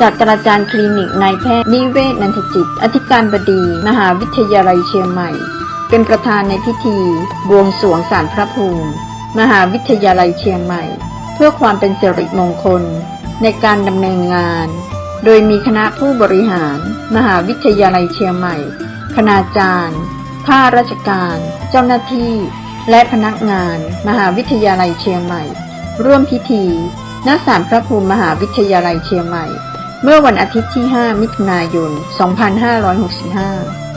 ศาสตราจารย์คลินิกนายแพทย์นิเวศนันทจิต อธิการบดี มหาวิทยาลัยเชียงใหม่ เป็นประธานในพิธี บวงสรวงสารพระภูมิ มหาวิทยาลัยเชียงใหม่ เพื่อความเป็นสิริมงคล ในการดำเนินงาน โดยมีคณะผู้บริหาร มหาวิทยาลัยเชียงใหม่ คณาจารย์ ข้าราชการ เจ้าหน้าที่ และพนักงาน มหาวิทยาลัยเชียงใหม่ ร่วมพิธีณศาลพระภูมิมหาวิทยาลัยเชียงใหม่ เมื่อวันอาทิตย์ที่ 5 มิถุนายน 2565